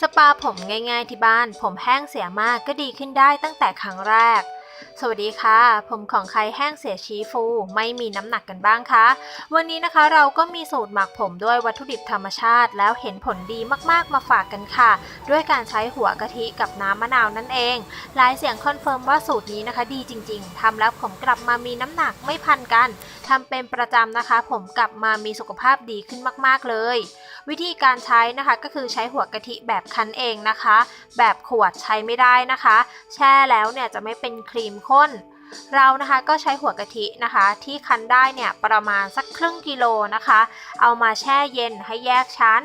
สปาผมง่ายๆที่บ้าน ผมแห้งเสียมากก็ดีขึ้นได้ตั้งแต่ครั้งแรก สวัสดีค่ะ ผมของใครแห้งเสียชี้ฟู ไม่มีน้ำหนักกันบ้างคะ วันนี้นะคะเราก็มีสูตรหมักผมด้วยวัตถุดิบธรรมชาติ แล้วเห็นผลดีมากๆมาฝากกันค่ะ ด้วยการใช้หัวกะทิกับน้ำมะนาวนั่นเอง หลายเสียงคอนเฟิร์มว่าสูตรนี้นะคะดีจริง ๆทำแล้วผมกลับมามีน้ำหนักไม่พันกันทำเป็นประจำนะคะ ผมกลับมามีสุขภาพดีขึ้นมาก ๆเลย วิธีการใช้นะคะก็คือใช้หัวกะทิแบบคั้นเองนะคะ แบบขวดใช้ไม่ได้นะคะ แช่แล้วเนี่ยจะไม่เป็นครีมมข้น เรานะคะก็ใช้หัวกะทินะคะ ที่คั้นได้เนี่ยประมาณสักครึ่งกิโลนะคะ เอามาแช่เย็นให้แยกชั้น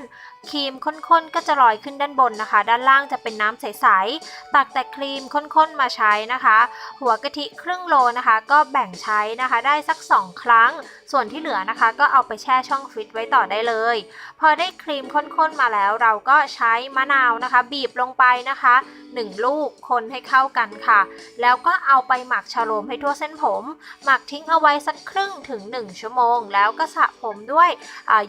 ครีมข้นๆก็จะลอยขึ้นด้านบนนะคะ ด้านล่างจะเป็นน้ำใสๆตักแต่ครีมข้นๆมาใช้นะคะ หัวกะทิครึ่งโลนะคะ ก็แบ่งใช้นะคะได้สัก 2 ครั้ง ส่วนที่เหลือนะคะ ก็เอาไปแช่ช่องฟิตไว้ต่อได้เลย พอได้ครีมข้นๆมาแล้ว เราก็ใช้มะนาวนะคะ บีบลงไปนะคะ 1 ลูกคนให้เข้ากันค่ะ แล้วก็เอาไปหมักชะโลมให้ทั่วเส้นผม หมักทิ้งเอาไว้สักครึ่งถึง 1 ชั่วโมง แล้วก็สระผมด้วย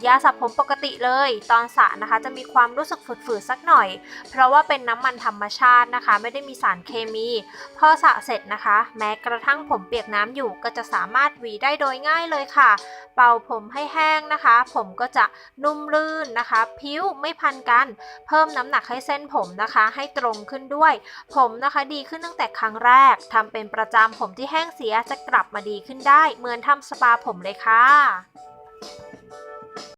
ยาสระผมปกติเลย ตอนสระนะคะจะมีความรู้สึกฝืดๆสักหน่อย เพราะว่าเป็นน้ำมันธรรมชาตินะคะ ไม่ได้มีสารเคมีพอสระเสร็จนะคะ แม้กระทั่งผมเปียกน้ำอยู่ก็จะสามารถหวีได้โดยง่ายเลยค่ะ เป่าผมให้แห้งนะคะ ผมก็จะนุ่มลื่นนะคะ ผิวไม่พันกัน เพิ่มน้ำหนักให้เส้นผมนะคะ ให้ตรงขึ้นด้วย ผมนะคะดีขึ้นตั้งแต่ครั้งแรกทำเป็นประจำผมที่แห้งเสียจะกลับมาดีขึ้นได้ เหมือนทำสปาผมเลยค่ะ